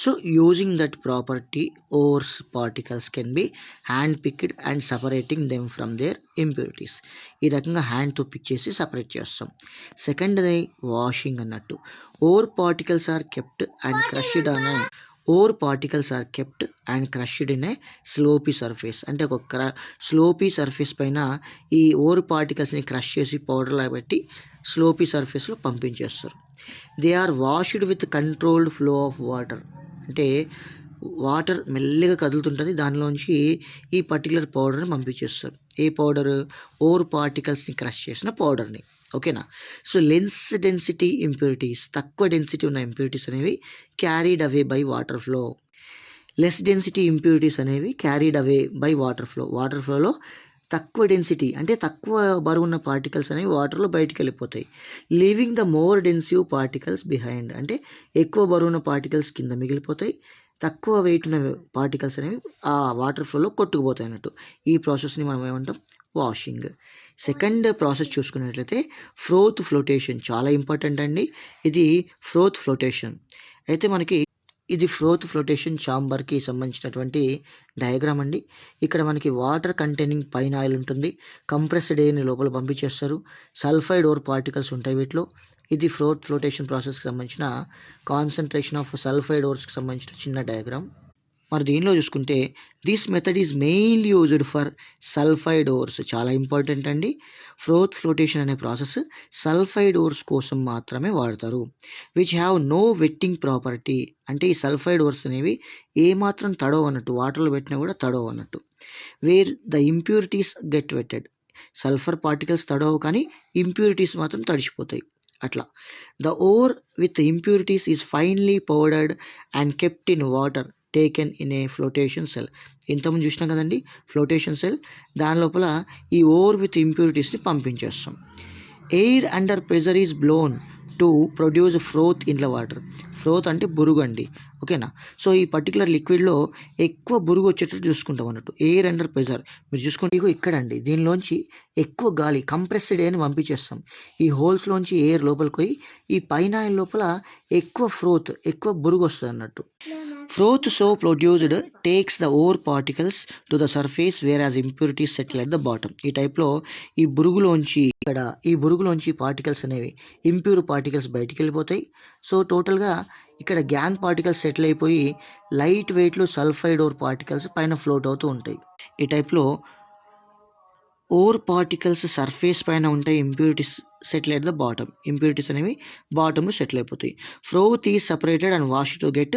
So using that property ores particles can be hand picked and separating them from their impurities ఈ రకంగా హ్యాండ్తో pick చేసి separate చేస్తాం. సెకండ్ది వాషింగ్ అన్నట్టు. Ore particles are kept and crushed అనే ore particles are kept and crushed in a sloppy surface అంటే ఒక క్ర స్లోపీ సర్ఫేస్ పైన ఈ ఓర్ పార్టికల్స్ని క్రష్ చేసి పౌడర్లా పెట్టి స్లోపీ సర్ఫేస్లో పంపించేస్తారు. They are washed with controlled flow of water అంటే వాటర్ మెల్లిగా కదులుతుంటుంది. దానిలోంచి ఈ పర్టికులర్ పౌడర్ని పంపించేస్తారు. ఏ పౌడర్? ఓర్ పార్టికల్స్ని క్రష్ చేసిన పౌడర్ని. ఓకేనా? సో లెన్స్ డెన్సిటీ ఇంప్యూరిటీస్ తక్కువ డెన్సిటీ ఉన్న ఇంప్యూరిటీస్ అనేవి carried away by water flow. Less density impurities అనేవి carried away by water flow. Water ఫ్లోలో తక్కువ డెన్సిటీ అంటే తక్కువ బరువు ఉన్న పార్టికల్స్ అనేవి వాటర్లో బయటికి వెళ్ళిపోతాయి leaving the more densive particles behind అంటే ఎక్కువ బరువున్న పార్టికల్స్ కింద మిగిలిపోతాయి. తక్కువ వెయిట్ ఉన్న పార్టికల్స్ అనేవి ఆ వాటర్ ఫ్లోలో కొట్టుకుపోతాయి అన్నట్టు. ఈ ప్రాసెస్ని మనం ఏమంటాం? వాషింగ్ సెకండ్ ప్రాసెస్ చూసుకున్నట్లయితే ఫ్రోత్ ఫ్లోటేషన్ చాలా ఇంపార్టెంట్ అండి. ఇది ఫ్రోత్ ఫ్లోటేషన్ అయితే మనకి ఇది ఫ్రోత్ ఫ్లోటేషన్ ఛాంబర్కి సంబంధించినటువంటి డయాగ్రామ్ అండి. ఇక్కడ మనకి వాటర్ కంటైనింగ్ పైన ఆయిల్ ఉంటుంది. కంప్రెస్డ్ ఎయిర్ని లోపల పంపించేస్తారు. సల్ఫైడ్ ఓర్ పార్టికల్స్ ఉంటాయి వీటిలో. ఇది ఫ్రోత్ ఫ్లోటేషన్ ప్రాసెస్కి సంబంధించిన కాన్సన్ట్రేషన్ ఆఫ్ సల్ఫైడ్ ఓర్స్కి సంబంధించిన చిన్న డయాగ్రామ్. మరి దీనిలో చూసుకుంటే this method is main used for sulphide ores చాలా ఇంపార్టెంట్ అండి. ఫ్రోత్ ఫ్లోటేషన్ అనే ప్రాసెస్ సల్ఫైడ్ ఓర్స్ కోసం మాత్రమే వాడతారు. Which have no wetting property అంటే ఈ సల్ఫైడ్ ఓర్స్ అనేవి ఏమాత్రం తడవ అన్నట్టు వాటర్లో పెట్టినా కూడా తడవ అన్నట్టు. Where the impurities get wetted sulphur particles తడవు కానీ ఇంప్యూరిటీస్ మాత్రం తడిచిపోతాయి అట్లా. The ore with impurities is finely powdered and kept in water taken in a flotation cell ఇంతకుముందు చూసినాం కదండి? ఫ్లోటేషన్ సెల్ దాని లోపల ఈ ఓర్ విత్ ఇంప్యూరిటీస్ని పంపించేస్తాం. Air under pressure is blown to produce froth in the water. Froth అంటే బురుగు అండి. ఓకేనా? సో ఈ పర్టికులర్ లిక్విడ్లో ఎక్కువ బురుగు వచ్చేటట్టు చూసుకుంటాం అన్నట్టు. ఎయిర్ అండర్ ప్రెజర్ మీరు చూసుకుంటే ఇగో ఇక్కడండి. దీనిలోంచి ఎక్కువ గాలి కంప్రెస్డ్ ఎయిర్ని పంపించేస్తాం. ఈ హోల్స్లోంచి ఎయిర్ లోపలికి పోయి ఈ పైన లోపల ఎక్కువ ఫ్రోత్ ఎక్కువ బురుగు వస్తుంది అన్నట్టు froth so produced takes the ore particles to the surface whereas impurities settle at the bottom ఈ టైప్లో ఈ బురుగులోంచి ఇక్కడ ఈ బురుగులోంచి పార్టికల్స్ అనేవి ఇంప్యూర్ పార్టికల్స్ బయటికి వెళ్ళిపోతాయి. సో టోటల్గా ఇక్కడ గ్యాంగ్ పార్టికల్స్ సెటిల్ అయిపోయి లైట్ వెయిట్లో సల్ఫైడ్ ఓర్ పార్టికల్స్ పైన ఫ్లోట్ అవుతూ ఉంటాయి. ఈ టైప్లో ఓర్ పార్టికల్స్ సర్ఫేస్ పైన ఉంటాయి impurities settle at the bottom impurities అనేవి బాటంలో సెటిల్ అయిపోతాయి. ఫ్రోత్ ఈ separated and wash to get